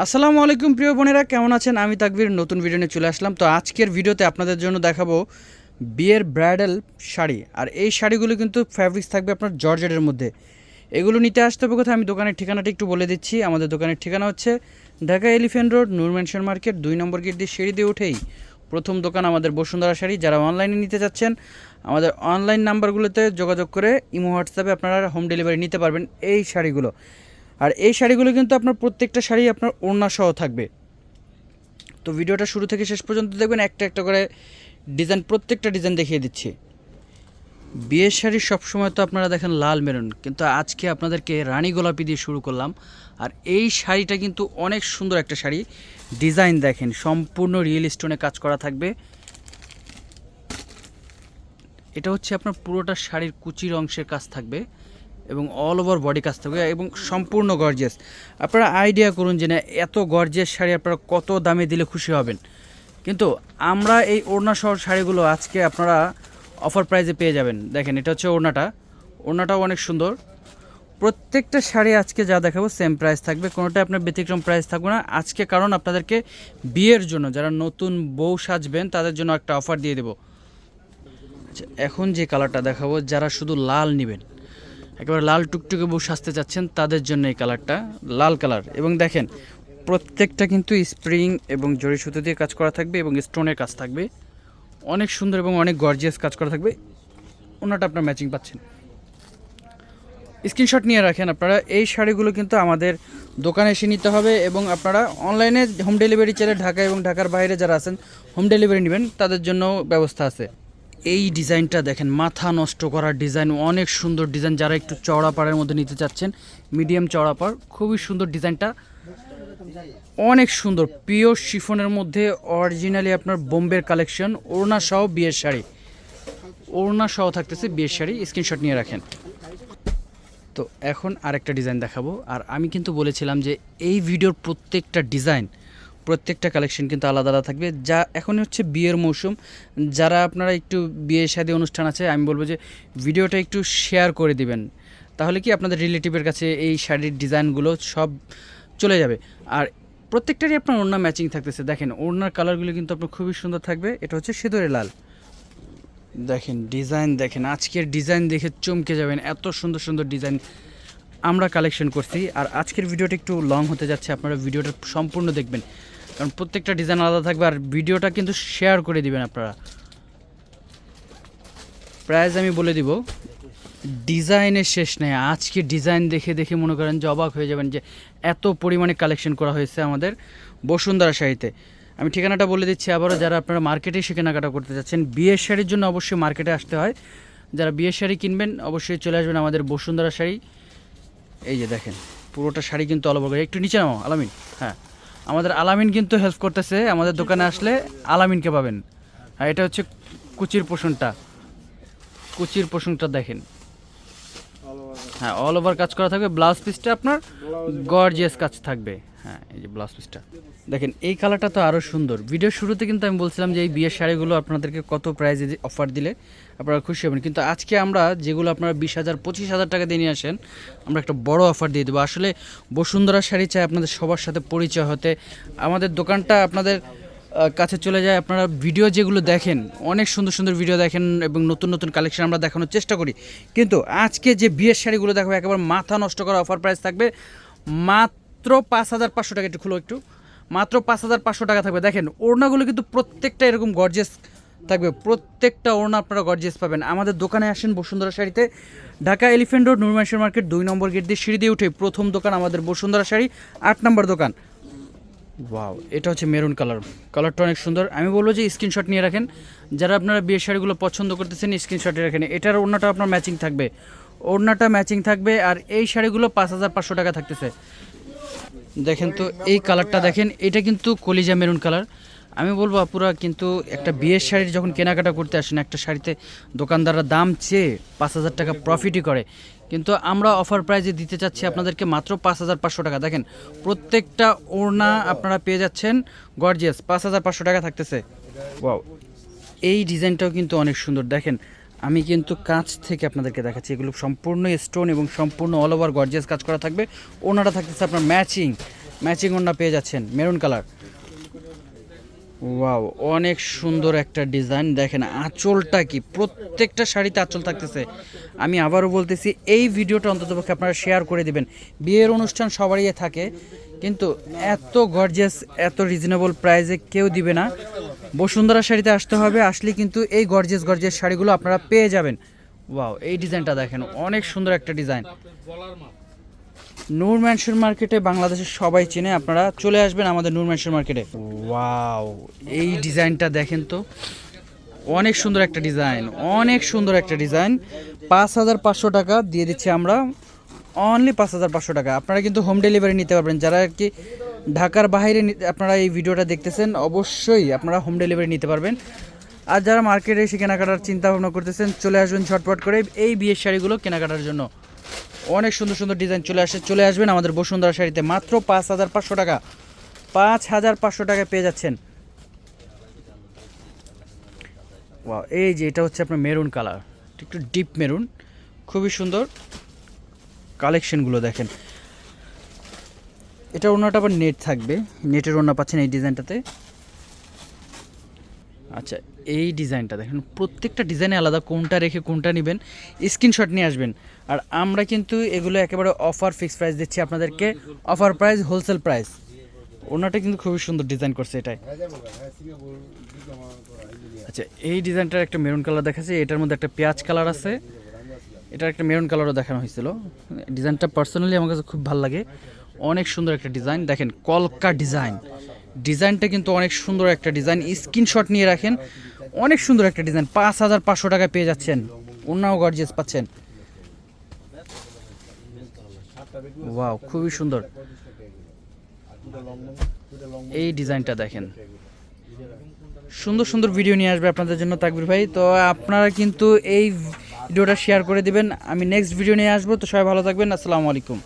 আসসালামু আলাইকুম প্রিয় বোনেরা, কেমন আছেন? আমি তাকবির, নতুন ভিডিও নিয়ে চলে আসলাম। তো আজকের ভিডিওতে আপনাদের জন্য দেখাবো বিয়ের ব্রাইডাল শাড়ি। আর এই শাড়িগুলো কিন্তু ফ্যাব্রিক্স থাকবে আপনার জর্জেটের মধ্যে। এগুলো নিতে আসতে হবে কোথায়? আমি দোকানের ঠিকানাটা একটু বলে দিচ্ছি। আমাদের দোকানের ঠিকানা হচ্ছে Dhaka elephant road, Noor mansion market, দুই নম্বর গেট দিয়ে সিঁড়ি দিয়ে উঠেই। প্রথম দোকান আমাদের বসুন্ধরা শাড়ি। যারা অনলাইনে নিতে চাচ্ছেন, আমাদের অনলাইন নাম্বারগুলোতে যোগাযোগ করে ইমো হোয়াটসঅ্যাপে আপনারা হোম ডেলিভারি নিতে পারবেন এই শাড়িগুলো। আর এই শাড়িগুলো কিন্তু আপনার প্রত্যেকটা শাড়ি আপনার ওড়না সহ থাকবে। তো ভিডিওটা শুরু থেকে শেষ পর্যন্ত দেখবেন, একটা একটা করে ডিজাইন, প্রত্যেকটা ডিজাইন দেখিয়ে দিচ্ছি। বিয়ের শাড়ি সবসময় তো আপনারা দেখেন লাল মেরুন, কিন্তু আজকে আপনাদেরকে রানী গোলাপি দিয়ে শুরু করলাম। আর এই শাড়িটা কিন্তু অনেক সুন্দর একটা শাড়ি। ডিজাইন দেখেন, সম্পূর্ণ রিয়েল স্টোনে কাজ করা থাকবে। এটা হচ্ছে আপনার পুরোটা শাড়ির কুচির অংশের কাজ থাকবে। এবং অল ওভার বডি কাজ থাকবে এবং সম্পূর্ণ গর্জেস আপনারা আইডিয়া করুন যে না, এত গর্জেস শাড়ি আপনারা কত দামে দিলে খুশি হবেন। কিন্তু আমরা এই ওড়না সহ শাড়িগুলো আজকে আপনারা অফার প্রাইজে পেয়ে যাবেন। দেখেন, এটা হচ্ছে ওড়নাটা। ওড়নাটাও অনেক সুন্দর। প্রত্যেকটা শাড়ি আজকে যা দেখাবো সেম প্রাইস থাকবে। কোনোটা আপনার ব্যতিক্রম প্রাইস থাকবে না। আজকে কারণ আপনাদেরকে বিয়ের জন্য, যারা নতুন বউ সাজবেন, তাদের জন্য একটা অফার দিয়ে দেবো। আচ্ছা এখন যে কালারটা দেখাবো, যারা শুধু লাল নেবেন। একেবারে লাল টুকটুকে বউ সাজতে চাচ্ছেন তাদের জন্য এই কালারটা লাল কালার। এবং দেখেন, প্রত্যেকটা কিন্তু স্প্রিং এবং জরি সুতো দিয়ে কাজ করা থাকবে এবং স্টোনের কাজ থাকবে। অনেক সুন্দর এবং অনেক গর্জিয়াস কাজ করা থাকবে। ওনাটা আপনার ম্যাচিং পাচ্ছেন। স্ক্রিনশট নিয়ে রাখেন আপনারা, এই শাড়িগুলো কিন্তু আমাদের দোকানে এসে নিতে হবে এবং আপনারা অনলাইনে হোম ডেলিভারি চাইলে ঢাকা এবং ঢাকার বাইরে যারা আছেন, হোম ডেলিভারি নেবেন, তাদের জন্য ব্যবস্থা আছে। এই ডিজাইনটা দেখেন, মাথা নষ্ট করার ডিজাইন, অনেক সুন্দর ডিজাইন যারা একটু চওড়া পাড়ের মধ্যে নিতে চাচ্ছেন, মিডিয়াম চওড়া পাড়, খুবই সুন্দর ডিজাইনটা। অনেক সুন্দর, পিওর শিফনের মধ্যে অরিজিনালি আপনার বোম্বের কালেকশন, ওড়না সহ বিয়ের শাড়ি। ওড়না সহ থাকতেছে বিয়ের শাড়ি, স্ক্রিনশট নিয়ে রাখেন। তো এখন আরেকটা ডিজাইন দেখাবো, আর আমি কিন্তু বলেছিলাম যে এই ভিডিওর প্রত্যেকটা ডিজাইন প্রত্যেকটা কালেকশন কিন্তু আলাদা আলাদা থাকবে। যা এখন হচ্ছে বিয়ের মৌসুম। যারা আপনারা একটু বিয়ে শাদী অনুষ্ঠান আছে, আমি বলব যে ভিডিওটা একটু শেয়ার করে দিবেন। তাহলে কি আপনাদের রিলেটিভের কাছে এই শাড়ির ডিজাইনগুলো সব চলে যাবে। আর প্রত্যেকটারই আপনার ওড়না ম্যাচিং থাকতেছে। দেখেন, ওড়নার কালারগুলো কিন্তু আপনার খুবই সুন্দর থাকবে। এটা হচ্ছে সিঁদুরে লাল। দেখেন ডিজাইন দেখেন, আজকের ডিজাইন দেখে চমকে যাবেন। এত সুন্দর সুন্দর ডিজাইন আমরা কালেকশন করছি। আর আজকের ভিডিওটা একটু লং হতে যাচ্ছে। আপনারা ভিডিওটা সম্পূর্ণ দেখবেন। কারণ প্রত্যেকটা ডিজাইন আলাদা থাকবে আর ভিডিওটা কিন্তু শেয়ার করে দিবেন আপনারা। প্রাইস আমি বলে দিব ডিজাইনের শেষ নেই। আজকে ডিজাইন দেখে দেখে মনে করেন যে অবাক হয়ে যাবেন যে এত পরিমাণে কালেকশন করা হয়েছে আমাদের বসুন্ধরা শাড়িতে। আমি ঠিকানাটা বলে দিচ্ছি আবারও, যারা আপনারা মার্কেটে এসে কেনাকাটা করতে চাচ্ছেন বিয়ের শাড়ির জন্য অবশ্যই মার্কেটে আসতে হয়। যারা বিয়ের শাড়ি কিনবেন, অবশ্যই চলে আসবেন আমাদের বসুন্ধরা শাড়ি। এই যে দেখেন, পুরোটা শাড়ি কিন্তু অল ওভার একটু নিচে নামাও, আলামিন হ্যাঁ। আমাদের আলামিন কিন্তু হেল্প করতেছে আমাদের দোকানে আসলে আলামিনকে পাবেন। হ্যাঁ এটা হচ্ছে কুচির পোষণটা। কুচির পোষণটা দেখেন। হ্যাঁ অল ওভার কাজ করা থাকবে ব্লাউজ পিসটা আপনার গর্জিয়াস কাজ থাকবে। হ্যাঁ এই যে ব্লাউজ পিসটা দেখেন, এই কালারটা তো আরও সুন্দর। ভিডিও শুরুতে কিন্তু আমি বলছিলাম যে এই বিয়ের শাড়িগুলো আপনাদেরকে কত প্রাইজে অফার দিলে আপনারা খুশি হবেন। কিন্তু আজকে আমরা যেগুলো আপনারা বিশ হাজার, পঁচিশ হাজার টাকা দিয়ে নিয়ে আসেন, আমরা একটা বড় অফার দিয়ে দেবো। আসলে বসুন্ধরা শাড়ি চাই আপনাদের সবার সাথে পরিচয় হতে। আমাদের দোকানটা আপনাদের কাছে চলে যায়। আপনারা ভিডিও যেগুলো দেখেন, অনেক সুন্দর সুন্দর ভিডিও দেখেন এবং নতুন নতুন কালেকশন আমরা দেখানোর চেষ্টা করি। কিন্তু আজকে যে বিয়ের শাড়িগুলো দেখাবো একেবারে মাথা নষ্ট করা অফার প্রাইস থাকবে। মাত্র পাঁচ হাজার পাঁচশো টাকা, একটু খুলো একটু। মাত্র পাঁচ হাজার পাঁচশো টাকা থাকবে। দেখেন, ওড়নাগুলো কিন্তু প্রত্যেকটা এরকম গর্জেস থাকবে। প্রত্যেকটা ওড়না আপনারা গর্জেস পাবেন। আমাদের দোকানে আসেন বসুন্ধরা শাড়িতে। ঢাকা এলিফেন্ট রোড নুরমানসির মার্কেট, দুই নম্বর গেট দিয়ে সিঁড়ি দিয়ে উঠে প্রথম দোকান আমাদের বসুন্ধরা শাড়ি, আট নম্বর দোকান। ওয়াও এটা হচ্ছে মেরুন কালার। কালারটা অনেক সুন্দর। আমি বলব যে স্ক্রিনশট নিয়ে রাখেন। যারা আপনারা বিয়ের শাড়িগুলো পছন্দ করতেছেন, স্ক্রিনশটে রাখেন। এটার ওড়নাটা আপনার ম্যাচিং থাকবে। ওড়নাটা ম্যাচিং থাকবে। আর এই শাড়িগুলো পাঁচ হাজার পাঁচশো টাকা থাকতেছে। দেখেন তো এই কালারটা দেখেন, এটা কিন্তু কলিজা মেরুন কালার। আমি বলব আপুরা, কিন্তু একটা বিয়ের শাড়ির যখন কেনাকাটা করতে আসেন, একটা শাড়িতে দোকানদাররা দাম চেয়ে পাঁচ হাজার টাকা প্রফিটই করে। কিন্তু আমরা অফার প্রাইজে দিতে চাচ্ছি আপনাদেরকে মাত্র পাঁচ হাজার পাঁচশো টাকা। দেখেন, প্রত্যেকটা ওড়না আপনারা পেয়ে যাচ্ছেন গর্জিয়াস পাঁচ হাজার পাঁচশো টাকা থাকতেছে। ওয়াও এই ডিজাইনটাও কিন্তু অনেক সুন্দর। দেখেন আমি কিন্তু কাছ থেকে আপনাদেরকে দেখাচ্ছি, এগুলো সম্পূর্ণ স্টোন এবং সম্পূর্ণ অল ওভার গর্জিয়াস কাজ করা থাকবে। ওনাটা থাকতেছে আপনার ম্যাচিং ম্যাচিং ওড়না পেয়ে যাচ্ছেন মেরুন কালার ওয়াও অনেক সুন্দর একটা ডিজাইন দেখেন, আঁচলটা কি, প্রত্যেকটা শাড়িতে আঁচল থাকতেছে। আমি আবারও বলতেছি, এই ভিডিওটা অন্ততপক্ষে আপনারা শেয়ার করে দিবেন। বিয়ের অনুষ্ঠান সবারই থাকে, কিন্তু এত গর্জিয়াস এত রিজনেবল প্রাইসে কেউ দিবে না। বসুন্ধরা শাড়িতে আসতে হবে আসলে কিন্তু এই গর্জেস গর্জেস শাড়িগুলো আপনারা পেয়ে যাবেন। ওয়াও এই ডিজাইনটা দেখেন, অনেক সুন্দর একটা ডিজাইন। নূর ম্যানশন মার্কেটে বাংলাদেশের সবাই চেনে, আপনারা চলে আসবেন আমাদের নূর ম্যানশন মার্কেটে। ওয়াও এই ডিজাইনটা দেখেন তো, অনেক সুন্দর একটা ডিজাইন, অনেক সুন্দর একটা ডিজাইন। পাঁচ হাজার পাঁচশো টাকা দিয়ে দিচ্ছি আমরা অনলি পাঁচ হাজার পাঁচশো টাকা। আপনারা কিন্তু হোম ডেলিভারি নিতে পারবেন, যারা আর কি ঢাকার বাইরে আপনারা এই ভিডিওটা দেখতেছেন, অবশ্যই আপনারা হোম ডেলিভারি নিতে পারবেন। আর যারা মার্কেটে এসে কেনাকাটার চিন্তা ভাবনা করতেছেন, চলে আসবেন ঝটপট করে এই বিয়ের শাড়িগুলো কেনাকাটার জন্য। অনেক সুন্দর সুন্দর ডিজাইন চলে আসে, চলে আসবেন আমাদের বসুন্ধরা শাড়িতে, মাত্র পাঁচ হাজার পাঁচশো টাকা। পাঁচ হাজার পাঁচশো টাকায় পেয়ে যাচ্ছেন। এই যে এটা হচ্ছে আপনার মেরুন কালার একটু ডিপ মেরুন খুবই সুন্দর কালেকশনগুলো দেখেন। এটা ওনাটা আবার নেট থাকবে। নেটের ওনা পাচ্ছেন এই ডিজাইনটাতে। আচ্ছা এই ডিজাইনটা দেখেন, প্রত্যেকটা ডিজাইনে আলাদা কোনটা রেখে কোনটা নেবেন, স্ক্রিনশট নিয়ে আসবেন। আর আমরা কিন্তু এগুলো একেবারে অফার ফিক্স প্রাইস দিচ্ছি আপনাদেরকে, অফার প্রাইস, হোলসেল প্রাইস। ওনাটা কিন্তু খুবই সুন্দর ডিজাইন করছে এটাই। আচ্ছা এই ডিজাইনটার একটা মেরুন কালার দেখাচ্ছে, এটার মধ্যে একটা পেঁয়াজ কালার আছে। এটার একটা মেরুন কালারও দেখানো হয়েছিল। ডিজাইনটা পার্সোনালি আমার কাছে খুব ভালো লাগে। অনেক সুন্দর একটা ডিজাইন। দেখেন, কলকা ডিজাইন। ডিজাইনটা কিন্তু অনেক সুন্দর একটা ডিজাইন। স্ক্রিনশট নিয়ে রাখেন। অনেক সুন্দর একটা ডিজাইন। পাঁচ হাজার পাঁচশো টাকায় পেয়ে যাচ্ছেন। অন্যাও গর্জিয়াস পাচ্ছেন। ওয়াও খুবই সুন্দর। এই ডিজাইনটা দেখেন। সুন্দর সুন্দর ভিডিও নিয়ে আসবে আপনাদের জন্য তাকবির ভাই। তো আপনারা কিন্তু এই ভিডিওটা শেয়ার করে দিবেন। আমি নেক্সট ভিডিও নিয়ে আসব। তো সবাই ভালো থাকবেন। আসসালামু আলাইকুম।